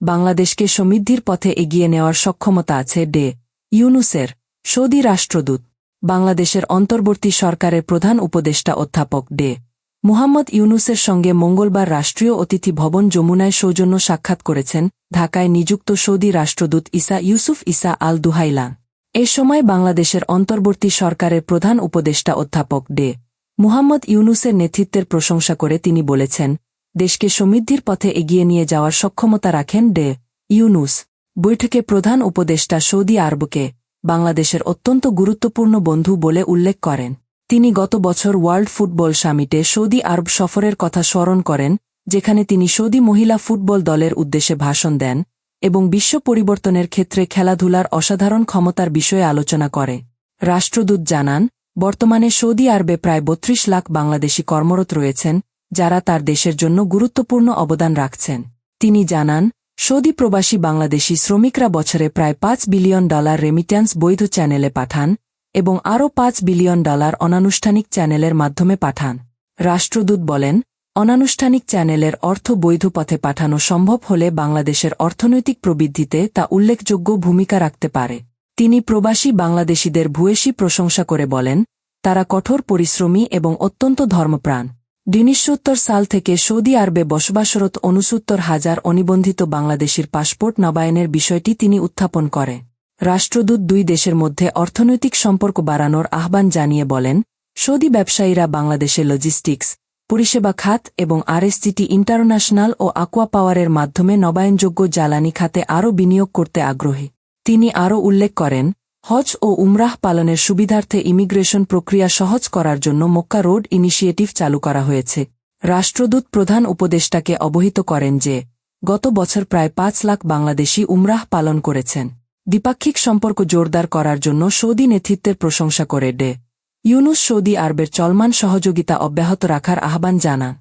বাংলাদেশকে সমৃদ্ধির পথে এগিয়ে নেওয়ার সক্ষমতা আছে ডে ইউনুসের, সৌদি রাষ্ট্রদূত। বাংলাদেশের অন্তর্বর্তী সরকারের প্রধান উপদেষ্টা অধ্যাপক ডে মুহাম্মদ ইউনুসের সঙ্গে মঙ্গলবার রাষ্ট্রীয় অতিথি ভবন যমুনায় সৌজন্য সাক্ষাৎ করেছেন ঢাকায় নিযুক্ত সৌদি রাষ্ট্রদূত ইসা ইউসুফ ইসা আল দুহাইলান এ সময় বাংলাদেশের অন্তর্বর্তী সরকারের প্রধান উপদেষ্টা অধ্যাপক ডে মুহাম্মদ ইউনুসের নেতৃত্বের প্রশংসা করে তিনি বলেছেন দেশকে সমৃদ্ধির পথে এগিয়ে নিয়ে যাওয়ার সক্ষমতা রাখেন ডে ইউনুস। বৈঠকে প্রধান উপদেষ্টা সৌদি আরবকে বাংলাদেশের অত্যন্ত গুরুত্বপূর্ণ বন্ধু বলে উল্লেখ করেন। তিনি গত বছর ওয়ার্ল্ড ফুটবল সামিটে সৌদি আরব সফরের কথা স্মরণ করেন, যেখানে তিনি সৌদি মহিলা ফুটবল দলের উদ্দেশ্যে ভাষণ দেন এবং বিশ্ব পরিবর্তনের ক্ষেত্রে খেলাধুলার অসাধারণ ক্ষমতার বিষয়ে আলোচনা করে। রাষ্ট্রদূত জানান, বর্তমানে সৌদি আরবে প্রায় বত্রিশ লাখ বাংলাদেশি কর্মরত রয়েছেন যারা তার দেশের জন্য গুরুত্বপূর্ণ অবদান রাখছেন। তিনি জানান, সৌদি প্রবাসী বাংলাদেশি শ্রমিকরা বছরে প্রায় পাঁচ বিলিয়ন ডলার রেমিট্যান্স বৈধ চ্যানেলে পাঠান এবং আরও পাঁচ বিলিয়ন ডলার অনানুষ্ঠানিক চ্যানেলের মাধ্যমে পাঠান। রাষ্ট্রদূত বলেন, অনানুষ্ঠানিক চ্যানেলের অর্থ বৈধ পথে পাঠানো সম্ভব হলে বাংলাদেশের অর্থনৈতিক প্রবৃদ্ধিতে তা উল্লেখযোগ্য ভূমিকা রাখতে পারে। তিনি প্রবাসী বাংলাদেশিদের ভূয়সী প্রশংসা করে বলেন, তারা কঠোর পরিশ্রমী এবং অত্যন্ত ধর্মপ্রাণ। উনিশোত্তর সাল থেকে সৌদি আরবে বসবাসরত অনুসত্তর হাজার অনিবন্ধিত বাংলাদেশির পাসপোর্ট নবায়নের বিষয়টি তিনি উত্থাপন করে। রাষ্ট্রদূত দুই দেশের মধ্যে অর্থনৈতিক সম্পর্ক বাড়ানোর আহ্বান জানিয়ে বলেন, সৌদি ব্যবসায়ীরা বাংলাদেশে লজিস্টিক্স পরিষেবা খাত এবং আরএসটিটি ইন্টারন্যাশনাল ও আকুয়া পাওয়ারের মাধ্যমে নবায়নযোগ্য জ্বালানি খাতে আরও বিনিয়োগ করতে আগ্রহী। তিনি আরও উল্লেখ করেন হজ ও উমরাহ পালনের সুবিধার্থে ইমিগ্রেশন প্রক্রিয়া সহজ করার জন্য মক্কা রোড ইনিশিয়েটিভ চালু করা হয়েছে। রাষ্ট্রদূত প্রধান উপদেষ্টাকে অবহিত করেন যে, গত বছর প্রায় পাঁচ লাখ বাংলাদেশি উমরাহ পালন করেছেন। দ্বিপাক্ষিক সম্পর্ক জোরদার করার জন্য সৌদি নেতৃত্বের প্রশংসা করে ডে। ইউনুস সৌদি আরবের চলমান সহযোগিতা অব্যাহত রাখার আহ্বান জানান।